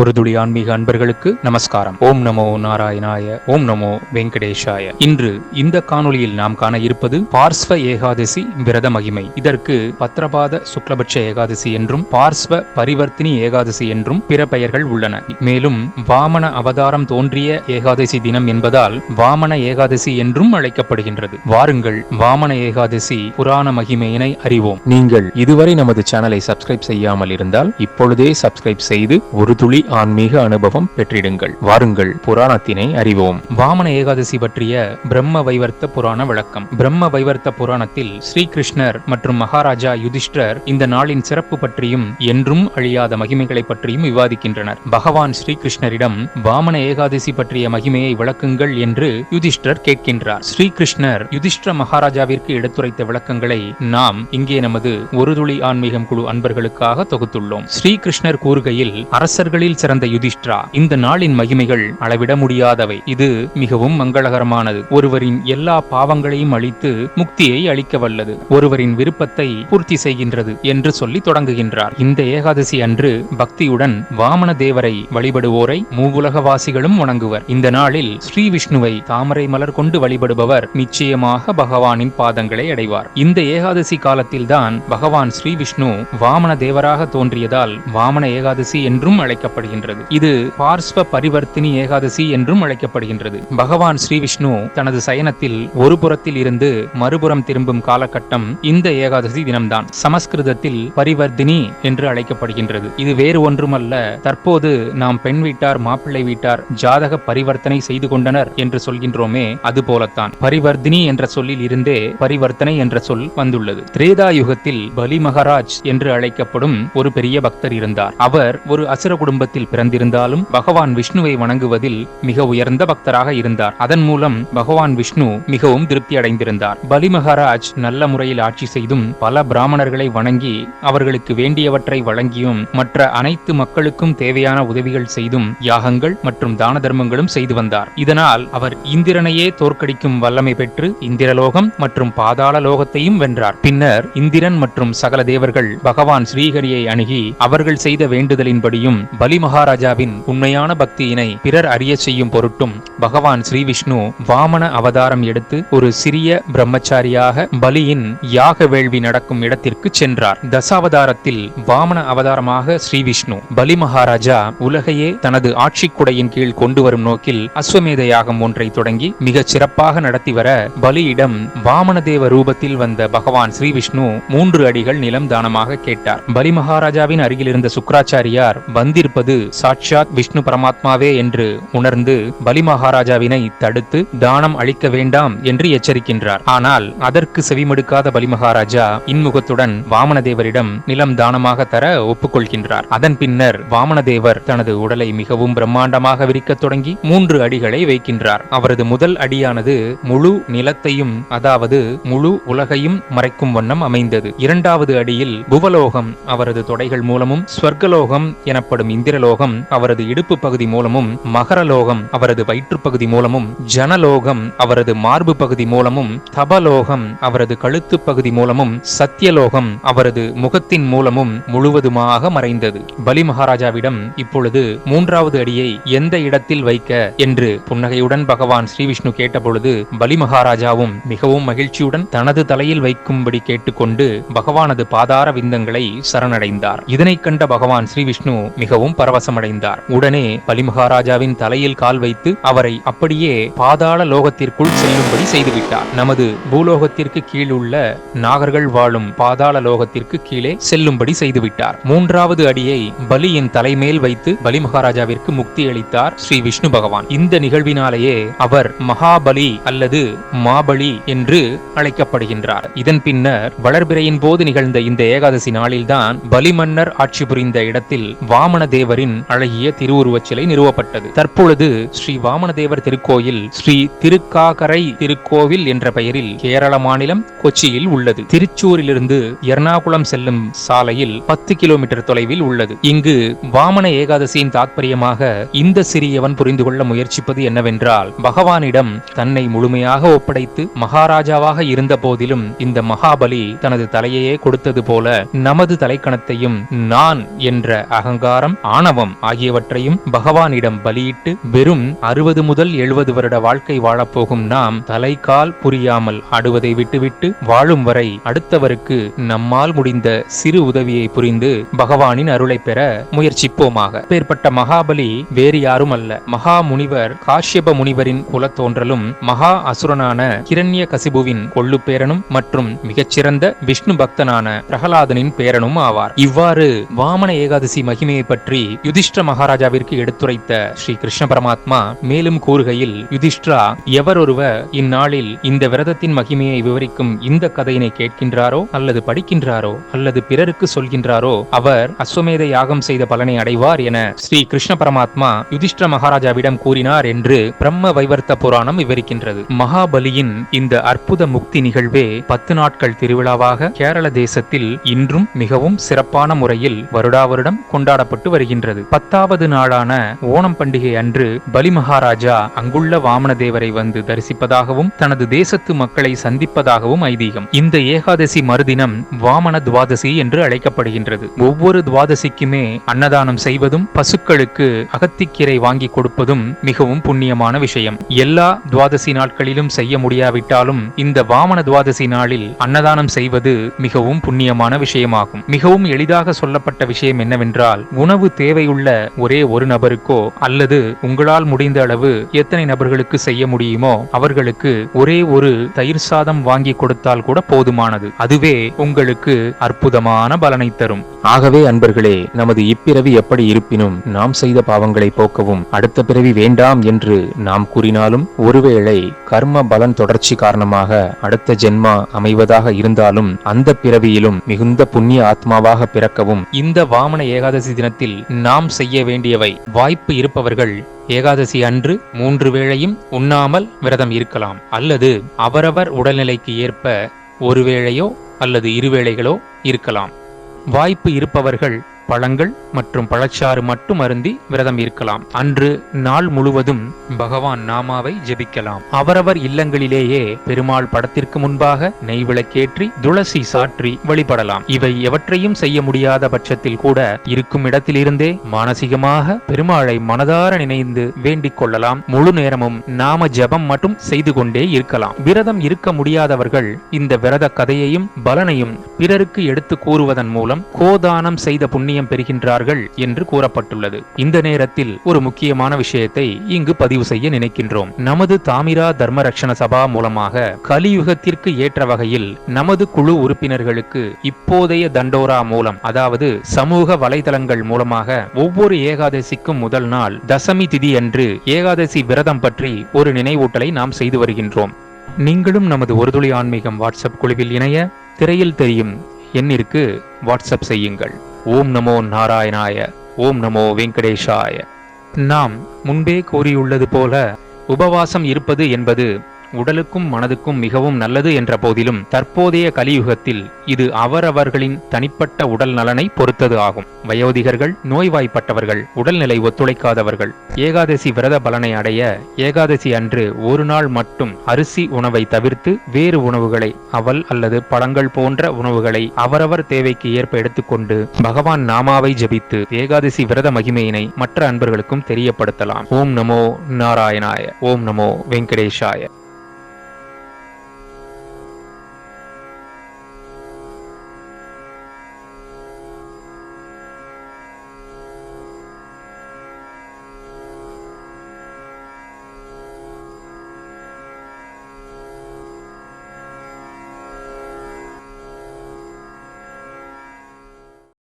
ஒரு துளி ஆன்மீக அன்பர்களுக்கு நமஸ்காரம். ஓம் நமோ நாராயணாய ஓம் நமோ வெங்கடேஷாய. இன்று இந்த காணொளியில் நாம் காண இருப்பது பார்ஸ்வ ஏகாதசி விரத மகிமை. இதற்கு பத்ரபாத சுக்லபட்ச ஏகாதசி என்றும் பார்ஸ்வ பரிவர்த்தினி ஏகாதசி என்றும் பிற பெயர்கள் உள்ளன. மேலும் வாமன அவதாரம் தோன்றிய ஏகாதசி தினம் என்பதால் வாமன ஏகாதசி என்றும் அழைக்கப்படுகின்றது. வாருங்கள் வாமன ஏகாதசி புராண மகிமையினை அறிவோம். நீங்கள் இதுவரை நமது சேனலை சப்ஸ்கிரைப் செய்யாமல் இருந்தால் இப்பொழுதே சப்ஸ்கிரைப் செய்து ஒரு துளி ஆன்மீக அனுபவம் பெற்றிடுங்கள். வாருங்கள் புராணத்தினை அறிவோம். வாமன ஏகாதசி பற்றிய பிரம்ம வைவர்த்த புராண விளக்கம். பிரம்ம வைவர்த்த புராணத்தில் ஸ்ரீகிருஷ்ணர் மற்றும் மகாராஜா யுதிஷ்டர் இந்த நாளின் சிறப்பு பற்றியும் என்றும் அழியாத மகிமைகளை பற்றியும் விவாதிக்கின்றனர். பகவான் ஸ்ரீகிருஷ்ணரிடம் வாமன ஏகாதசி பற்றிய மகிமையை விளக்குங்கள் என்று யுதிஷ்டர் கேட்கின்றார். ஸ்ரீகிருஷ்ணர் யுதிஷ்டர மகாராஜாவிற்கு எடுத்துரைத்த விளக்கங்களை நாம் இங்கே நமது ஒரு துளி ஆன்மீகம் குழு அன்பர்களுக்காக தொகுத்துள்ளோம். ஸ்ரீகிருஷ்ணர் கூறுகையில் அரசர்களில் சிறந்த யுதிஷ்டிரா. இந்த நாளின் மகிமைகள் அளவிட முடியாதவை. இது மிகவும் மங்களகரமானது. ஒருவரின் எல்லா பாவங்களையும் அழித்து முக்தியை அளிக்க வல்லது. ஒருவரின் விருப்பத்தை பூர்த்தி செய்கின்றது என்று சொல்லி தொடங்குகின்றார். இந்த ஏகாதசி அன்று பக்தியுடன் வாமன தேவரை வழிபடுவோரை மூவுலகவாசிகளும் வணங்குவர். இந்த நாளில் ஸ்ரீ விஷ்ணுவை தாமரை மலர் கொண்டு வழிபடுபவர் நிச்சயமாக பகவானின் பாதங்களை அடைவார். இந்த ஏகாதசி காலத்தில்தான் பகவான் ஸ்ரீ விஷ்ணு வாமன தேவராக தோன்றியதால் வாமன ஏகாதசி என்றும் அழைக்கப்படுகின்றது. இது பார்ஸ்வ பரிவர்த்தினி ஏகாதசி என்றும் அழைக்கப்படுகின்றது. பகவான் ஸ்ரீ விஷ்ணு தனது சயனத்தில் ஒரு புறத்தில் இருந்து மறுபுறம் திரும்பும் காலகட்டம் இந்த ஏகாதசி தினம்தான். சமஸ்கிருதத்தில் பரிவர்த்தினி என்று அழைக்கப்படுகின்றது. இது வேறு ஒன்றுமல்ல தற்போது நாம் பெண் வீட்டார் மாப்பிள்ளை வீட்டார் ஜாதக பரிவர்த்தனை செய்து கொண்டனர் என்று சொல்கின்றோமே அது போலத்தான். பரிவர்த்தினி என்ற சொல்லில் இருந்தே பரிவர்த்தனை என்ற சொல் வந்துள்ளது. திரேதா யுகத்தில் பலி மகாராஜ் என்று அழைக்கப்படும் ஒரு பெரிய பக்தர் இருந்தார். அவர் ஒரு அசுர குடும்பத்தில் பிறந்திருந்தாலும் பகவான் விஷ்ணுவை வணங்குவதில் மிக உயர்ந்த பக்தராக இருந்தார். அதன் மூலம் பகவான் விஷ்ணு மிகவும் திருப்தி அடைந்திருந்தார் பலி மகாராஜ் நல்ல முறையில் ஆட்சி செய்தும் பல பிராமணர்களை வணங்கி அவர்களுக்கு வேண்டியவற்றை வழங்கியும் மற்ற அனைத்து மக்களுக்கும் தேவையான உதவிகள் செய்தும் யாகங்கள் மற்றும் தான தர்மங்களும் செய்து வந்தார். இதனால் அவர் இந்திரனையே தோற்கடிக்கும் வல்லமை பெற்று இந்திரலோகம் மற்றும் பாதாள லோகத்தையும் வென்றார். பின்னர் இந்திரன் மற்றும் சகல தேவர்கள் பகவான் ஸ்ரீஹரியை அணுகி அவர்கள் செய்த வேண்டுதலின்படியும் பலி மகாராஜாவின் உண்மையான பக்தியினை பிறர் அறிய செய்யும் பொருட்டும் பகவான் ஸ்ரீ விஷ்ணு வாமன அவதாரம் எடுத்து ஒரு சிறிய பிரம்மச்சாரியாக பலியின் யாக வேள்வி நடக்கும் இடத்திற்கு சென்றார். தசாவதாரத்தில் வாமன அவதாரமாக ஸ்ரீ விஷ்ணு பலி மகாராஜா உலகையே தனது ஆட்சிக்குடையின் கீழ் கொண்டு வரும் நோக்கில் அஸ்வமேத யாகம் ஒன்றை தொடங்கி மிகச் சிறப்பாக நடத்தி வர பலியிடம் வாமனதேவ ரூபத்தில் வந்த பகவான் ஸ்ரீ விஷ்ணு மூன்று அடிகள் நிலம் தானமாக கேட்டார். பலி மகாராஜாவின் அருகில் இருந்த சுக்கராச்சாரியார் வந்திருப்பது சாட்சாத் விஷ்ணு பரமாத்மாவே என்று உணர்ந்து பலி மகாராஜாவினை தடுத்து தானம் அளிக்க வேண்டாம் என்று எச்சரிக்கின்றார். ஆனால் அதற்கு செவிமடுக்காத பலி மகாராஜா இன்முகத்துடன் வாமனதேவரிடம் நிலம் தானமாக தர ஒப்புக்கொள்கின்றார். அதன் பின்னர் வாமனதேவர் தனது உடலை மிகவும் பிரம்மாண்டமாக விரிக்கத் தொடங்கி மூன்று அடிகளை வைக்கின்றார். அவரது முதல் அடியானது முழு நிலத்தையும் அதாவது முழு உலகையும் மறைக்கும் வண்ணம் அமைந்தது. இரண்டாவது அடியில் புவலோகம் அவரது தொடைகள் மூலமும் ஸ்வர்கலோகம் எனப்படும் இந்திர சந்திரலோகம் அவரது இடுப்பு பகுதி மூலமும் மகரலோகம் அவரது வயிற்றுப்பகுதி மூலமும் ஜனலோகம் அவரது மார்பு பகுதி மூலமும் தபலோகம் அவரது கழுத்து பகுதி மூலமும் சத்தியலோகம் அவரது முகத்தின் மூலமும் முழுவதுமாக மறைந்தது. பலி மகாராஜாவிடம் இப்பொழுது மூன்றாவது அடியை எந்த இடத்தில் வைக்க என்று புன்னகையுடன் பகவான் ஸ்ரீவிஷ்ணு கேட்டபொழுது பலி மகாராஜாவும் மிகவும் மகிழ்ச்சியுடன் தனது தலையில் வைக்கும்படி கேட்டுக்கொண்டு பகவானது பாதார விந்தங்களை சரணடைந்தார். இதனைக் கண்ட பகவான் ஸ்ரீவிஷ்ணு மிகவும் பரவசமடைந்தார். உடனே பலிமகாராஜாவின் தலையில் கால் வைத்து அவரை அப்படியே பாதாள லோகத்திற்குள் செல்லும்படி செய்துவிட்டார். நமது பூலோகத்திற்கு கீழுள்ள நாகர்கள் வாழும் பாதாள லோகத்திற்கு கீழே செல்லும்படி செய்துவிட்டார். மூன்றாவது அடியை பலியின் தலைமேல் வைத்து பலி மகாராஜாவிற்கு முக்தி அளித்தார் ஸ்ரீ விஷ்ணு பகவான். இந்த நிகழ்வினாலேயே அவர் மகாபலி அல்லது மாபலி என்று அழைக்கப்படுகின்றார். இதன் பின்னர் வளர்பிறையின் போது நிகழ்ந்த இந்த ஏகாதசி நாளில்தான் பலி மன்னர் ஆட்சி புரிந்த இடத்தில் வாமன தேவரின் அழகிய திருவுருவச் சிலை நிறுவப்பட்டது. தற்பொழுது ஸ்ரீ வாமனதேவர் திருக்கோயில் ஸ்ரீ திருக்காகரை திருக்கோவில் என்ற பெயரில் கேரள மாநிலம் கொச்சியில் உள்ளது. திருச்சூரிலிருந்து எர்ணாகுளம் செல்லும் சாலையில் பத்து கிலோமீட்டர் தொலைவில் உள்ளது. இங்கு வாமன ஏகாதசியின் தாத்பரியமாக இந்த சிறியவன் புரிந்து கொள்ள முயற்சிப்பது என்னவென்றால் பகவானிடம் தன்னை முழுமையாக ஒப்படைத்து மகாராஜாவாக இருந்த போதிலும் இந்த மகாபலி தனது தலையையே கொடுத்தது போல நமது தலைக்கணத்தையும் நான் என்ற அகங்காரம் ஆணவ ஆணவம் ஆகியவற்றையும் பகவானிடம் பலியிட்டு வெறும் அறுபது முதல் எழுபது வருட வாழ்க்கை வாழப்போகும் நாம் தலைகால் புரியாமல் ஆடுவதை விட்டுவிட்டு வாழும் வரை அடுத்தவருக்கு நம்மால் முடிந்த சிறு உதவியை புரிந்து பகவானின் அருளை பெற முயற்சிப்போமாக. பேர்பட்ட மகாபலி வேறு யாரும் அல்ல மகா முனிவர் காஷ்யப முனிவரின் குலத்தோன்றலும் மகா அசுரனான கிரண்ய கசிபுவின் கொள்ளு பேரனும் மற்றும் மிகச்சிறந்த விஷ்ணு பக்தனான பிரகலாதனின் பேரனும் ஆவார். இவ்வாறு வாமன ஏகாதசி மகிமையை பற்றி யுதிஷ்ட மகாராஜாவிற்கு எடுத்துரைத்த ஸ்ரீ கிருஷ்ண பரமாத்மா மேலும் கூறுகையில் யுதிஷ்டிரா எவரொருவர் இந்நாளில் இந்த விரதத்தின் மகிமையை விவரிக்கும் இந்த கதையினை கேட்கின்றாரோ அல்லது படிக்கின்றாரோ அல்லது பிறருக்கு சொல்கின்றாரோ அவர் அஸ்வமேத யாகம் செய்த பலனை அடைவார் என ஸ்ரீ கிருஷ்ண பரமாத்மா யுதிஷ்ட மகாராஜாவிடம் கூறினார் என்று பிரம்ம வைவர்த்த புராணம் விவரிக்கின்றது. மகாபலியின் இந்த அற்புத முக்தி நிகழ்வே பத்து நாட்கள் திருவிழாவாக கேரள தேசத்தில் இன்றும் மிகவும் சிறப்பான முறையில் வருடா வருடம் கொண்டாடப்பட்டு வருகின்றது. பத்தாவது நாளான ஓணம் பண்டிகை அன்று பலி மகாராஜா அங்குள்ள வாமன தேவரை வந்து தரிசிப்பதாகவும் தனது தேசத்து மக்களை சந்திப்பதாகவும் ஐதீகம். இந்த ஏகாதசி மறுதினம் வாமன துவாதசி என்று அழைக்கப்படுகின்றது. ஒவ்வொரு துவாதசிக்குமே அன்னதானம் செய்வதும் பசுக்களுக்கு அகத்திக்கீரை வாங்கி கொடுப்பதும் மிகவும் புண்ணியமான விஷயம். எல்லா துவாதசி நாட்களிலும் செய்ய முடியாவிட்டாலும் இந்த வாமன துவாதசி நாளில் அன்னதானம் செய்வது மிகவும் புண்ணியமான விஷயமாகும். மிகவும் எளிதாக சொல்லப்பட்ட விஷயம் என்னவென்றால் உணவு தேவை தேவையுள்ள ஒரே ஒரு நபருக்கோ அல்லது உங்களால் முடிந்த அளவு எத்தனை நபர்களுக்கு செய்ய முடியுமோ அவர்களுக்கு ஒரே ஒரு தயிர் சாதம் வாங்கி கொடுத்தால் கூட போதுமானது. அதுவே உங்களுக்கு அற்புதமான பலனை தரும். ஆகவே அன்பர்களே நமது இப்பிறவி எப்படி இருப்பினும் நாம் செய்த பாவங்களை போக்கவும் அடுத்த பிறவி வேண்டாம் என்று நாம் கூறினாலும் ஒருவேளை கர்ம பலன் தொடர்ச்சி காரணமாக அடுத்த ஜென்மா அமைவதாக இருந்தாலும் அந்த பிறவியிலும் மிகுந்த புண்ணிய ஆத்மாவாக பிறக்கவும் இந்த வாமன ஏகாதசி தினத்தில் நாம் செய்ய வேண்டியவை. வாய்ப்பு இருப்பவர்கள் ஏகாதசி அன்று மூன்று வேளையும் உண்ணாமல் விரதம் இருக்கலாம். அல்லது அவரவர் உடல்நிலைக்கு ஏற்ப ஒரு வேளையோ அல்லது இருவேளைகளோ இருக்கலாம். வாய்ப்பு இருப்பவர்கள் பழங்கள் மற்றும் பழச்சாறு மட்டும் அருந்தி விரதம் இருக்கலாம். அன்று நாள் முழுவதும் பகவான் நாமாவை ஜெபிக்கலாம். அவரவர் இல்லங்களிலேயே பெருமாள் படத்திற்கு முன்பாக நெய் விளக்கேற்றி துளசி சாற்றி வழிபடலாம். இவை எவற்றையும் செய்ய முடியாத பட்சத்தில் கூட இருக்கும் இடத்திலிருந்தே மானசீகமாக பெருமாளை மனதார நினைந்து வேண்டிக் கொள்ளலாம். முழு நேரமும் நாம ஜெபம் மட்டும் செய்து கொண்டே இருக்கலாம். விரதம் இருக்க முடியாதவர்கள் இந்த விரத கதையையும் பலனையும் பிறருக்கு எடுத்து கூறுவதன் மூலம் கோதானம் செய்த புண்ணியம் பெறுகின்றார்கள் என்று கூறப்பட்டுள்ளது. இந்த நேரத்தில் ஒரு முக்கியமான விஷயத்தை இங்கு பதிவு செய்ய நினைக்கின்றோம். நமது தாமிரா தர்ம சபா மூலமாக கலியுகத்திற்கு ஏற்ற வகையில் நமது குழு உறுப்பினர்களுக்கு இப்போதைய தண்டோரா மூலம் அதாவது சமூக வலைதளங்கள் மூலமாக ஒவ்வொரு ஏகாதசிக்கும் முதல் நாள் தசமி திதி அன்று ஏகாதசி விரதம் பற்றி ஒரு நினைவூட்டலை நாம் செய்து வருகின்றோம். நீங்களும் நமது ஒருதுளி ஆன்மீகம் வாட்ஸ்அப் குழுவில் இணைய திரையில் தெரியும் எண்ணிற்கு வாட்ஸ்அப் செய்யுங்கள். ஓம் நமோ நாராயணாய ஓம் நமோ வெங்கடேஷாய. நாம் முன்பே கூறியுள்ளது போல உபவாசம் இருப்பது என்பது உடலுக்கும் மனதுக்கும் மிகவும் நல்லது என்ற போதிலும் தற்போதைய கலியுகத்தில் இது அவரவர்களின் தனிப்பட்ட உடல் நலனை பொறுத்தது ஆகும். வயோதிகர்கள் நோய்வாய்ப்பட்டவர்கள் உடல்நிலை ஒத்துழைக்காதவர்கள். ஏகாதசி விரத பலனை அடைய ஏகாதசி அன்று ஒரு நாள் மட்டும் அரிசி உணவை தவிர்த்து வேறு உணவுகளை அவல் அல்லது பழங்கள் போன்ற உணவுகளை அவரவர் தேவைக்கு ஏற்ப எடுத்துக்கொண்டு பகவான் நாமாவை ஜபித்து ஏகாதசி விரத மகிமையினை மற்ற அன்பர்களுக்கும் தெரியப்படுத்தலாம். ஓம் நமோ நாராயணாய ஓம் நமோ வெங்கடேஷாய.